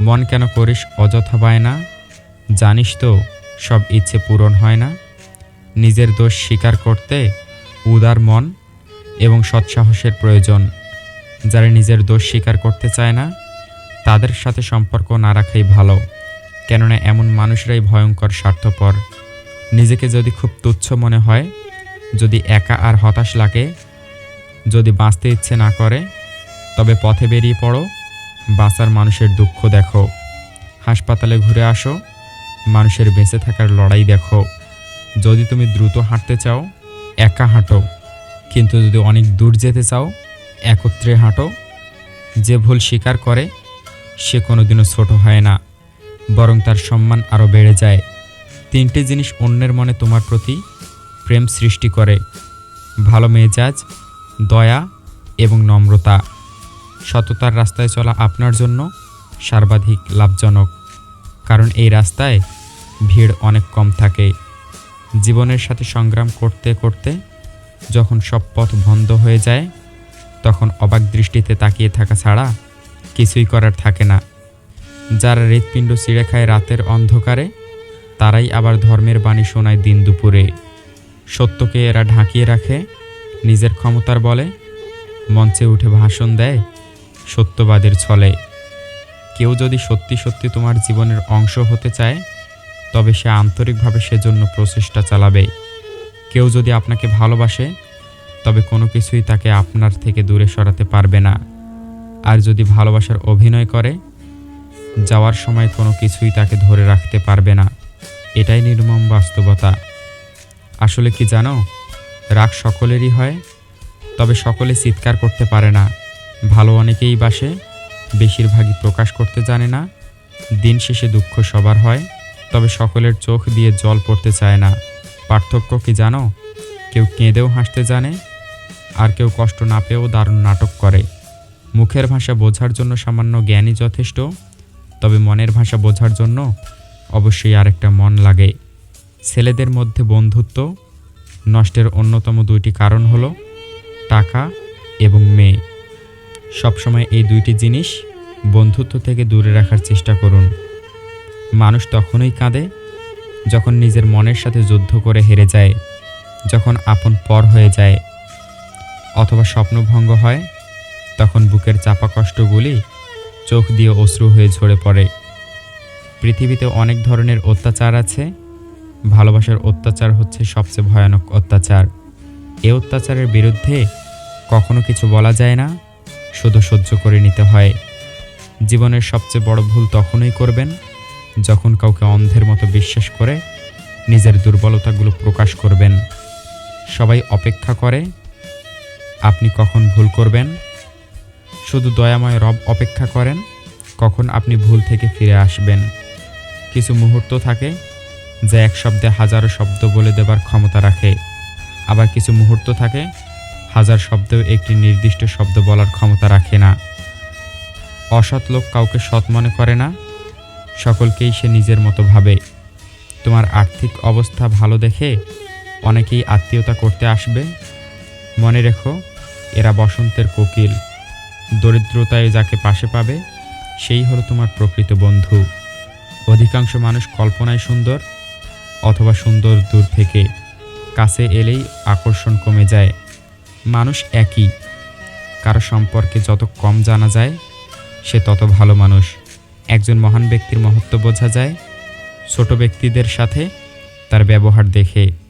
মন কেন করিস অযথা বায়না? জানিস তো, সব ইচ্ছে পূরণ হয় না। নিজের দোষ স্বীকার করতে উদার মন এবং সৎসাহসের প্রয়োজন। যারা নিজের দোষ স্বীকার করতে চায় না, তাদের সাথে সম্পর্ক না রাখাই ভালো, কেননা এমন মানুষরাই ভয়ঙ্কর, স্বার্থপর। নিজেকে যদি খুব তুচ্ছ মনে হয়, যদি একা আর হতাশ লাগে, যদি বাঁচতে ইচ্ছে না করে, তবে পথে বেরিয়ে পড়ো। বাঁচার মানুষের দুঃখ দেখো। হাসপাতালে ঘুরে আসো, মানুষের বেঁচে থাকার লড়াই দেখো। যদি তুমি দ্রুত হাঁটতে চাও, একা হাঁটো। কিন্তু যদি অনেক দূর যেতে চাও, একত্রে হাঁটো। যে ভুল স্বীকার করে, সে কোনোদিনও ছোট হয় না। বরং তার সম্মান আরও বেড়ে যায়। তিনটে জিনিস অন্যের মনে তোমার প্রতি প্রেম সৃষ্টি করে। ভালো মেজাজ, দয়া এবং নম্রতা। সততার রাস্তায় চলা আপনার জন্য সর্বাধিক লাভজনক। কারণ এই রাস্তায় ভিড় অনেক কম থাকে। জীবনের সাথে সংগ্রাম করতে করতে যখন সব পথ বন্ধ হয়ে যায়, তখন অবাক দৃষ্টিতে তাকিয়ে থাকা ছাড়া কিছুই করার থাকে না। যারা হৃৎপিণ্ড ছিঁড়ে খায় রাতের অন্ধকারে, তারাই আবার ধর্মের বাণী শোনায় দিন দুপুরে। সত্যকে এরা ঢাকিয়ে রাখে, নিজের ক্ষমতার বলে মঞ্চে উঠে ভাষণ দেয় সত্যবাদের ছলে। কেউ যদি সত্যি সত্যি তোমার জীবনের অংশ হতে চায়, তবে সে আন্তরিকভাবে সেজন্য প্রচেষ্টা চালাবে। কেউ যদি আপনাকে ভালোবাসে, তবে কোনো কিছুই তাকে আপনার থেকে দূরে সরাতে পারবে না। আর যদি ভালোবাসার অভিনয় করে, যাওয়ার সময় কোনো কিছুই তাকে ধরে রাখতে পারবে না। এটাই নির্মম বাস্তবতা। আসলে কি জানো? রাগ সকলেরই হয়, তবে সকলে চিৎকার করতে পারে না। ভালো অনেকেই বাসে, বেশিরভাগই প্রকাশ করতে জানে না। দিন শেষে দুঃখ সবার হয়, তবে সকলের চোখ দিয়ে জল পড়তে চায় না। পার্থক্য কি জানো? কেউ কেঁদেও হাসতে জানে, আর কেউ কষ্ট না পেয়েও দারুণ নাটক করে। মুখের ভাষা বোঝার জন্য সামান্য জ্ঞানই যথেষ্ট, তবে মনের ভাষা বোঝার জন্য অবশ্যই আরেকটা মন লাগে। ছেলেদের মধ্যে বন্ধুত্ব নষ্টের অন্যতম দুইটি কারণ হলো টাকা এবং মেয়ে। সবসময় এই দুইটি জিনিস বন্ধুত্ব থেকে দূরে রাখার চেষ্টা করুন। মানুষ তখনই কাঁদে যখন নিজের মনের সাথে যুদ্ধ করে হেরে যায়, যখন আপন পর হয়ে যায়। অথবা স্বপ্নভঙ্গ হয়, তখন বুকের চাপা কষ্টগুলি চোখ দিয়ে অশ্রু হয়ে ঝরে পড়ে। পৃথিবীতে অনেক ধরনের অত্যাচার আছে। ভালোবাসার অত্যাচার হচ্ছে সবচেয়ে ভয়ানক অত্যাচার। এ অত্যাচারের বিরুদ্ধে কখনো কিছু বলা যায় না। শুধু সহ্য করে নিতে হয়। জীবনের সবচেয়ে বড় ভুল তখনই করবেন যখন কাউকে অন্ধের মতো বিশ্বাস করে নিজের দুর্বলতাগুলো প্রকাশ করবেন। সবাই অপেক্ষা করে, আপনি কখন ভুল করবেন? শুধু দয়াময় রব অপেক্ষা করেন, কখন আপনি ভুল থেকে ফিরে আসবেন। কিছু মুহূর্ত থাকে যা এক শব্দে হাজারো শব্দ বলে দেবার ক্ষমতা রাখে। আবার কিছু মুহূর্ত থাকে হাজার শব্দেও একটি নির্দিষ্ট শব্দ বলার ক্ষমতা রাখে না। অসৎ লোক কাউকে সৎ মনে করে না, সকলকেই সে নিজের মতো ভাবে। তোমার আর্থিক অবস্থা ভালো দেখে অনেকেই আত্মীয়তা করতে আসবে। মনে রেখো, এরা বসন্তের কোকিল। দরিদ্রতায় যাকে পাশে পাবে, সেই হলো তোমার প্রকৃত বন্ধু। অধিকাংশ মানুষ কল্পনায় সুন্দর অথবা সুন্দর দূর থেকে। কাছে এলেই আকর্ষণ কমে যায়। মানুষ একই। কারও সম্পর্কে যত কম জানা যায়, সে তত ভালো মানুষ। একজন মহান ব্যক্তির মহত্ব বোঝা যায়। ছোট ব্যক্তিদের সাথে তার ব্যবহার দেখে